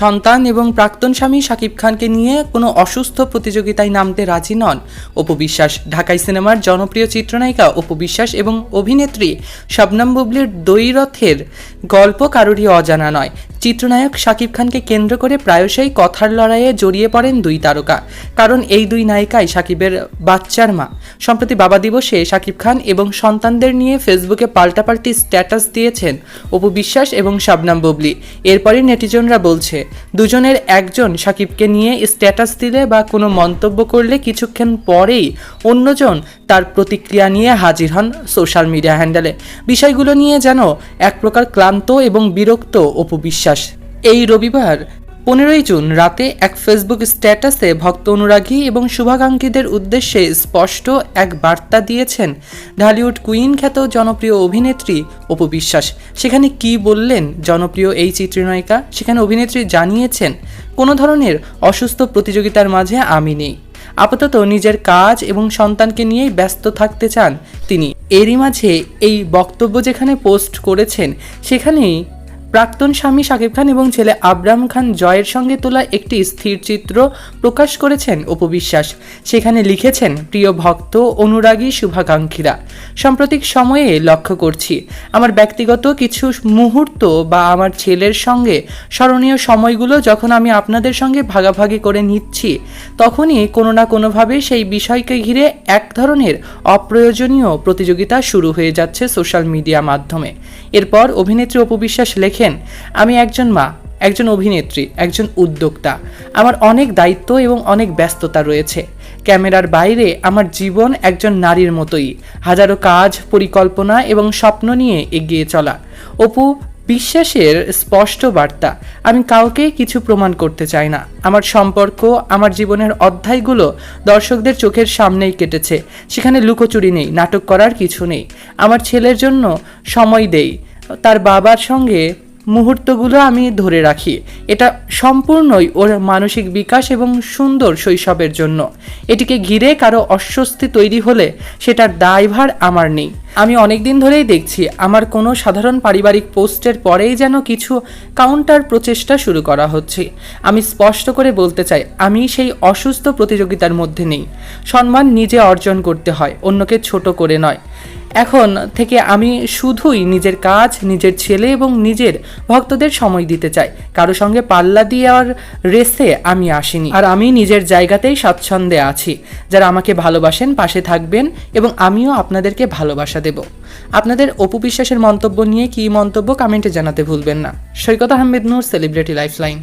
সন্তান এবং প্রাক্তন স্বামী শাকিব খানকে নিয়ে কোনো অসুস্থ প্রতিযোগিতায় নামতে রাজি নন। অপু বিশ্বাস, ঢাকাই সিনেমার জনপ্রিয় চিত্রনায়িকা অপু বিশ্বাস এবং অভিনেত্রী শবনম বুবলির দৈরথের গল্প কারোরই অজানা নয়। চিত্রনায়ক শাকিব খানকে কেন্দ্র করে প্রায়শই কথার লড়াইয়ে জড়িয়ে পড়েন দুই তারকা। কারণ এই দুই নায়িকাই শাকিবের বাচ্চার মা। সম্প্রতি বাবা দিবসে শাকিব খান এবং সন্তানদের নিয়ে ফেসবুকে পাল্টাপাল্টি স্ট্যাটাস দিয়েছেন অপু বিশ্বাস এবং শাবনাম বুবলি। এরপরই নেটিজনরা বলছে, দুজনের একজন শাকিবকে নিয়ে স্ট্যাটাস দিলে বা কোনো মন্তব্য করলে কিছুক্ষণ পরেই অন্যজন তার প্রতিক্রিয়া নিয়ে হাজির হন সোশ্যাল মিডিয়া হ্যান্ডেলে। বিষয়গুলো নিয়ে যেন এক প্রকার ক্লান্ত এবং বিরক্ত অপু বিশ্বাস। এই রবিবার, পনেরোই জুন রাতে এক ফেসবুক স্ট্যাটাসে ভক্ত অনুরাগী এবং শুভাকাঙ্ক্ষীদের উদ্দেশ্যে স্পষ্ট এক বার্তা দিয়েছেন ঢালিউড কুইন খ্যাত জনপ্রিয় অভিনেত্রী অপু বিশ্বাস। সেখানে কি বললেন জনপ্রিয় এই চিত্রনায়িকা? সেখানে অভিনেত্রী জানিয়েছেন, কোনো ধরনের অসুস্থ প্রতিযোগিতার মাঝে আমি নেই। আপাতত নিজের কাজ এবং সন্তানকে নিয়েই ব্যস্ত থাকতে চান তিনি। এরই মাঝে এই বক্তব্য যেখানে পোস্ট করেছেন, সেখানেই প্রাক্তন স্বামী শাকিব খান এবং ছেলে আবরাম খান জয়ের সঙ্গে তোলা একটি স্থির চিত্র প্রকাশ করেছেন অপবিশ্বাস। সেখানে লিখেছেন, প্রিয় ভক্ত, অনুরাগী, শুভাকাঙ্ক্ষীরা, সাম্প্রতিক সময়ে লক্ষ্য করছি, আমার ব্যক্তিগত কিছু মুহূর্ত বা আমার ছেলের সঙ্গে স্মরণীয় সময়গুলো যখন আমি আপনাদের সঙ্গে ভাগাভাগি করে নিচ্ছি, তখনই কোনো না কোনোভাবে সেই বিষয়কে ঘিরে এক ধরনের অপ্রয়োজনীয় প্রতিযোগিতা শুরু হয়ে যাচ্ছে সোশ্যাল মিডিয়া মাধ্যমে। এরপর অভিনেত্রী অপবিশ্বাস লেখেন আমি একজন মা, একজন অভিনেত্রী, একজন উদ্যোক্তা। আমার অনেক দায়িত্ব এবং অনেক ব্যস্ততা রয়েছে। ক্যামেরার বাইরে আমার জীবন একজন নারীর মতোই, হাজারো কাজ, পরিকল্পনা এবং স্বপ্ন নিয়ে এগিয়ে চলা। অপু, বিশ্বাসের স্পষ্ট বার্তা, আমি কাউকে কিছু প্রমাণ করতে চাই না। আমার সম্পর্ক, আমার জীবনের অধ্যায়গুলো দর্শকদের চোখের সামনেই কেটেছে। সেখানে লুকোচুরি নেই, নাটক করার কিছু নেই। আমার ছেলের জন্য সময় দেই, তার বাবার সঙ্গে মুহূর্তগুলো আমি ধরে রাখি। এটা সম্পূর্ণই ওর মানসিক বিকাশ এবং সুন্দর শৈশবের জন্য। এটিকে ঘিরে কারও অস্বস্তি তৈরি হলে সেটার দায়ভার আমার নেই। আমি অনেক দিন ধরেই দেখছি আমার কোনো সাধারণ পারিবারিক পোস্টের পরেই যেন কিছু কাউন্টার প্রচেষ্টা শুরু করা হচ্ছে। আমি স্পষ্ট করে বলতে চাই, আমি সেই অসুস্থ প্রতিযোগিতার মধ্যে নেই। সম্মান নিজে অর্জন করতে হয়, অন্যকে ছোট করে নয়। এখন থেকে আমি শুধুই নিজের কাজ, নিজের ছেলে এবং নিজের ভক্তদের সময় দিতে চাই। কারও সঙ্গে পাল্লা দেওয়ার রেসে আমি আসিনি। আর আমি নিজের জায়গাতেই স্বাচ্ছন্দ্যে আছি। যারা আমাকে ভালোবাসেন, পাশে থাকবেন এবং আমিও আপনাদেরকে ভালোবাসা দেব। আপনাদের অপু বিশ্বাসের মন্তব্য নিয়ে কি মন্তব্য কমেন্টে জানাতে ভুলবেন না। Saikat Ahmed Noor celebrity lifeline